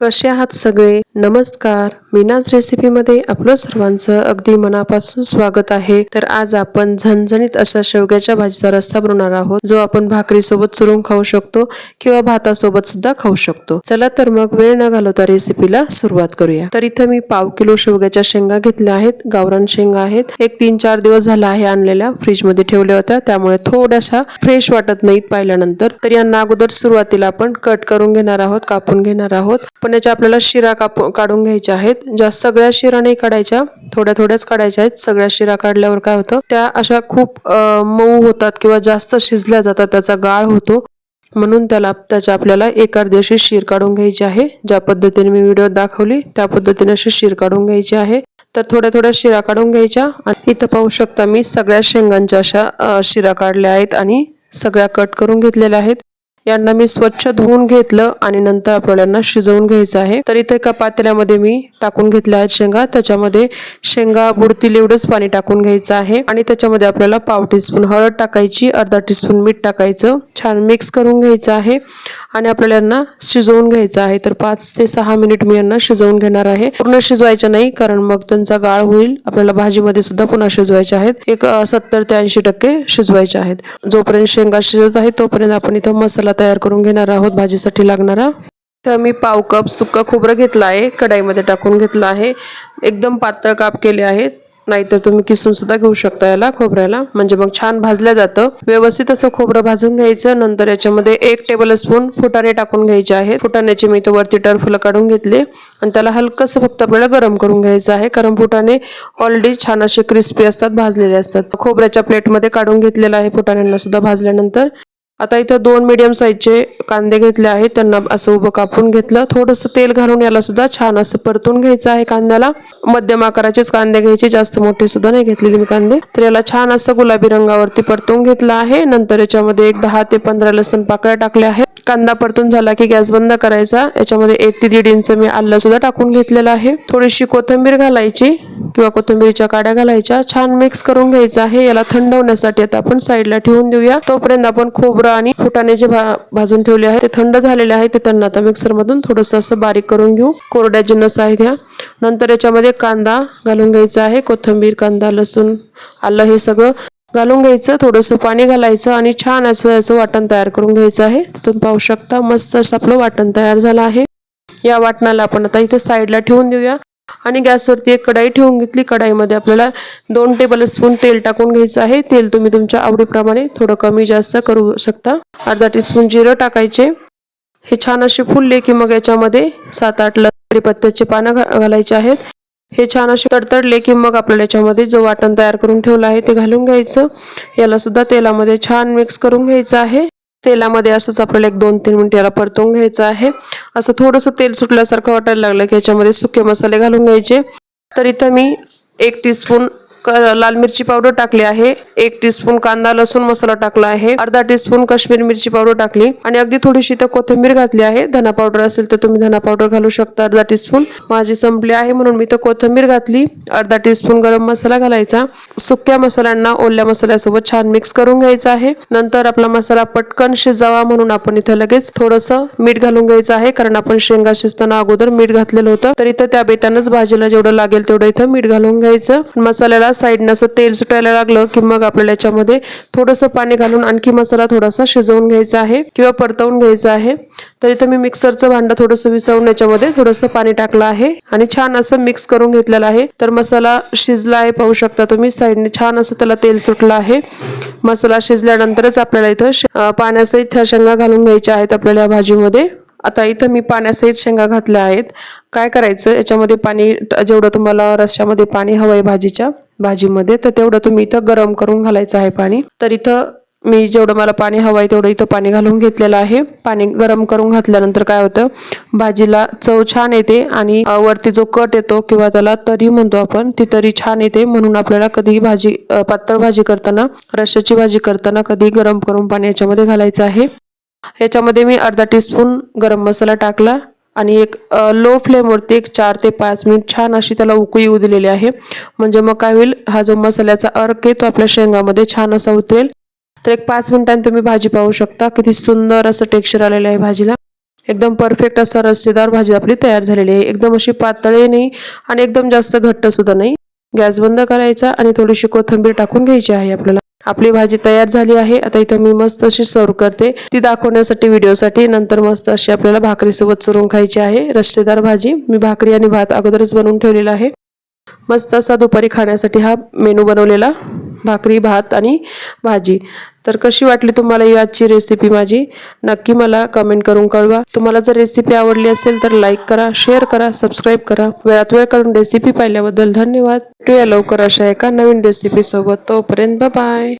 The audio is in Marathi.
कसे आहात सगळे? नमस्कार. मीनाज रेसिपीमध्ये आपलं सर्वांचं अगदी मनापासून स्वागत आहे. तर आज आपण झणझणीत अशा शेवग्याच्या भाजीचा रस्सा बनवणार आहोत जो आपण भाकरी सोबत चुरून खाऊ शकतो किंवा भातासोबत सुद्धा खाऊ शकतो. चला तर मग वेळ न घालवता रेसिपीला सुरुवात करूया. तर इथं मी पाव किलो शेवग्याच्या शेंगा घेतल्या आहेत. गावरान शेंगा आहेत. एक तीन चार दिवस झाला आहे आणलेल्या. फ्रीजमध्ये ठेवल्या होत्या. त्यामुळे थोड्याशा फ्रेश वाटत नाहीत पाहिल्यानंतर. तर यांना अगोदर सुरुवातीला आपण कट करून घेणार आहोत कापून घेणार आहोत. पण याच्या आपल्याला शिरा कापू काढून घ्यायच्या आहेत. ज्या सगळ्या शिरा नाही काढायच्या थोड्या थोड्याच काढायच्या आहेत. सगळ्या शिरा काढल्यावर काय होतं? त्या अशा खूप मऊ होतात किंवा जास्त शिजल्या जातात त्याचा गाळ होतो. म्हणून त्याला त्याच्या आपल्याला एक दिवशी शीर काढून घ्यायची आहे. ज्या पद्धतीने मी व्हिडिओ दाखवली त्या पद्धतीने अशी शीर काढून घ्यायची आहे. तर थोड्या थोड्या शिरा काढून घ्यायच्या. आणि इथं पाहू शकता मी सगळ्या शेंगांच्या अशा शिरा काढल्या आहेत आणि सगळ्या कट करून घेतलेल्या आहेत. यांना मी स्वच्छ धुवून घेतलं आणि नंतर आपल्याला शिजवून घ्यायचं आहे. तर इथे एका पातेल्यामध्ये मी टाकून घेतल्या आहेत शेंगा. त्याच्यामध्ये शेंगा बुडतील एवढंच पाणी टाकून घ्यायचं आहे. आणि त्याच्यामध्ये आपल्याला पाव टीस्पून हळद टाकायची अर्धा टीस्पून मीठ टाकायचं. छान मिक्स करून घ्यायचं आहे. आणि आपल्याला यांना शिजवून घ्यायचं आहे. तर पाच ते सहा मिनिट मी यांना शिजवून घेणार आहे. पूर्ण शिजवायचं नाही कारण मग त्यांचा गाळ होईल. आपल्याला भाजीमध्ये सुद्धा पुन्हा शिजवायचे आहेत. एक सत्तर ते ऐंशी टक्के शिजवायचे आहेत. जोपर्यंत शेंगा शिजत आहे तोपर्यंत आपण इथं मसाला तयार करून घेणार आहोत. भाजीसाठी लागणारा तर मी पाव कप सुक्का खोबरं घेतलं आहे. कढाईमध्ये टाकून घेतलं आहे. एकदम पातळ काप केले आहेत नाहीतर तुम्ही किसून सुद्धा घेऊ शकता याला खोबऱ्याला. म्हणजे मग छान भाजलं जातं. व्यवस्थित असं खोबरं भाजून घ्यायचं. नंतर याच्यामध्ये एक टेबल स्पून फुटाणे टाकून घ्यायचे आहेत. फुटाण्याचे मी तो वरती टरफुलं काढून घेतले. आणि त्याला हलकंसं फक्त आपल्याला गरम करून घ्यायचं आहे. कारण फुटाणे ऑलरेडी छान असे क्रिस्पी असतात भाजलेले असतात. खोबऱ्याच्या प्लेटमध्ये काढून घेतलेलं आहे फुटाण्यांना सुद्धा भाजल्यानंतर. आता इथं दोन मीडियम साईजचे कांदे घेतले आहेत. त्यांना असं उभं कापून घेतलं. थोडंसं तेल घालून याला सुद्धा छान असं परतून घ्यायचं आहे कांद्याला. मध्यम आकाराचेच कांदे घ्यायचे. जास्त मोठे सुद्धा नाही घेतलेले मी कांदे. तर याला छान असं गुलाबी रंगावरती परतून घेतलं आहे. नंतर याच्यामध्ये एक दहा ते पंधरा लसूण पाकळ्या टाकल्या आहेत. कांदा परतून झाला की गॅस बंद करायचा. याच्यामध्ये एक ते दीड इंच मी आल्ला सुद्धा टाकून घेतलेलं आहे. थोडीशी कोथिंबीर घालायची किंवा कोथिंबीरच्या काड्या घालायच्या. छान मिक्स करून घ्यायचं आहे. याला थंड होण्यासाठी आता आपण साईडला ठेवून देऊया. तोपर्यंत आपण खोबरं आणि फुटाणे जे भा- भाजून ठेवले आहे ते थंड झालेले आहे ते त्यांना आता मिक्सर मधून थोडंसं असं बारीक करून घेऊ. कोरड्या जिन्नस आहेत ह्या. नंतर याच्यामध्ये कांदा घालून घ्यायचा आहे कोथिंबीर कांदा लसूण आलं हे सगळं घालून घ्यायचं. थोडंसं पाणी घालायचं आणि छान असं याचं वाटण तयार करून घ्यायचं आहे. तुम्ही पाहू शकता मस्त असं आपलं वाटण तयार झालं आहे. या वाटणाला आपण आता इथे साईडला ठेवून देऊया. आणि गॅसवरती एक कढाई ठेवून घेतली. कढाईमध्ये आपल्याला दोन टेबल स्पून तेल टाकून घ्यायचं आहे. तेल तुम्ही तुमच्या आवडीप्रमाणे थोडं कमी जास्त करू शकता. अर्धा टीस्पून जिरं टाकायचे. हे छान असे फुलले की मग याच्यामध्ये सात आठ पत्त्याचे पानं घालायचे आहेत. हे छान असे तडतडले की मग आपल्याला याच्यामध्ये जो वाटण तयार करून ठेवलं आहे ते घालून घ्यायचं. याला सुद्धा तेलामध्ये छान मिक्स करून घ्यायचं आहे. तेलामध्ये असंच आपल्याला एक दोन तीन मिनिट याला परतून घ्यायचं आहे. असं थोडंसं तेल सुटल्यासारखं वाटायला लागलं की याच्यामध्ये सुके मसाले घालून घ्यायचे. तर इथं मी एक टीस्पून क- लाल मिरची पावडर टाकली आहे. एक टीस्पून कांदा लसूण मसाला टाकला आहे. अर्धा टीस्पून काश्मीरी मिरची पावडर टाकली. आणि अगदी थोडीशी तर कोथिंबीर घातली आहे. धना पावडर असेल तर तुम्ही धना पावडर घालू शकता. अर्धा टीस्पून माझी संपली आहे म्हणून मी तर कोथिंबीर घातली. अर्धा टीस्पून गरम मसाला घालायचा. सुक्या मसाल्यांना ओल्या मसाल्यासोबत छान मिक्स करून घ्यायचा आहे. नंतर आपला मसाला पटकन शिजावा म्हणून आपण इथं लगेच थोडंसं मीठ घालून घ्यायचं आहे. कारण आपण शेंगा शिजताना अगोदर मीठ घातलेलं होतं. तर इथं त्या बेतानच भाजीला जेवढं लागेल तेवढं इथं मीठ घालून घ्यायचं. मसाल्याला साईडनं असं तेल सुटायला लागलं की मग आपल्याला याच्यामध्ये थोडंसं पाणी घालून आणखी मसाला थोडासा शिजवून घ्यायचा आहे किंवा परतवून घ्यायचा आहे. तर इथं मी मिक्सरचं भांडं थोडंसं विसवून याच्यामध्ये थोडंसं पाणी टाकलं आहे आणि छान असं मिक्स करून घेतलेलं आहे. तर मसाला शिजला आहे पाहू शकता तुम्ही. साईडने छान असं त्याला तेल सुटलं आहे. मसाला शिजल्यानंतरच आपल्याला इथं पाण्यासहित ह्या शेंगा घालून घ्यायच्या आहेत आपल्याला भाजीमध्ये. आता इथं मी पाण्यासहित शेंगा घातल्या आहेत. काय करायचं? याच्यामध्ये पाणी जेवढं तुम्हाला रश्श्यामध्ये पाणी हवं आहे भाजीच्या. भाजीमध्ये तर तेवढं तुम्ही इथं गरम करून घालायचं आहे पाणी. तर इथं मी जेवढं मला पाणी हवं आहे तेवढं इथं पाणी घालून घेतलेलं आहे. पाणी गरम करून घातल्यानंतर काय होतं भाजीला चव छान येते आणि वरती जो कट येतो किंवा त्याला तरी म्हणतो आपण ती तरी छान येते. म्हणून आपल्याला कधीही भाजी पातळ भाजी करताना रश्श्याची भाजी करताना कधी गरम करून पाणी याच्यामध्ये घालायचं आहे. याच्यामध्ये मी अर्धा टीस्पून गरम मसाला टाकला. आणि एक लो फ्लेमवरती एक चार ते पाच मिनिट छान अशी त्याला उकळी येऊ दिलेली आहे. म्हणजे मग काय होईल हा जो मसाल्याचा अर्क आहे तो आपल्या शेंगामध्ये छान असा उतरेल. तर एक पाच मिनिटांनी तुम्ही भाजी पाहू शकता. किती सुंदर असं टेक्स्चर आलेलं आहे भाजीला. एकदम परफेक्ट असा रस्सेदार भाजी आपली तयार झालेली आहे. एकदम अशी पातळी नाही आणि एकदम जास्त घट्ट सुद्धा नाही. गॅस बंद करायचा आणि थोडीशी कोथिंबीर टाकून घ्यायची आहे आपल्याला. आपली भाजी तयार झाली आहे. आता इथं मी मस्त अशी सर्व करते. ती दाखवण्यासाठी व्हिडिओसाठी नंतर मस्त अशी आपल्याला भाकरीसोबत चुरून खायची आहे. रस्सेदार भाजी मी भाकरी आणि भात अगोदरच बनवून ठेवलेला आहे. मस्त असा दुपारी खाण्यासाठी हा मेनू बनवलेला. भाकरी भात आणि भाजी. तर कशी वाटली तुम्हाला ही आजची रेसिपी माझी? नक्की मला कमेंट करून कळवा. तुम्हाला जर रेसिपी आवडली असेल तर लाईक करा शेअर करा सबस्क्राईब करा. वेळात वेळ काढून रेसिपी पाहिल्याबद्दल धन्यवाद. भेटूया लवकर अशा एका नवीन रेसिपीसोबत तोपर्यंत बाय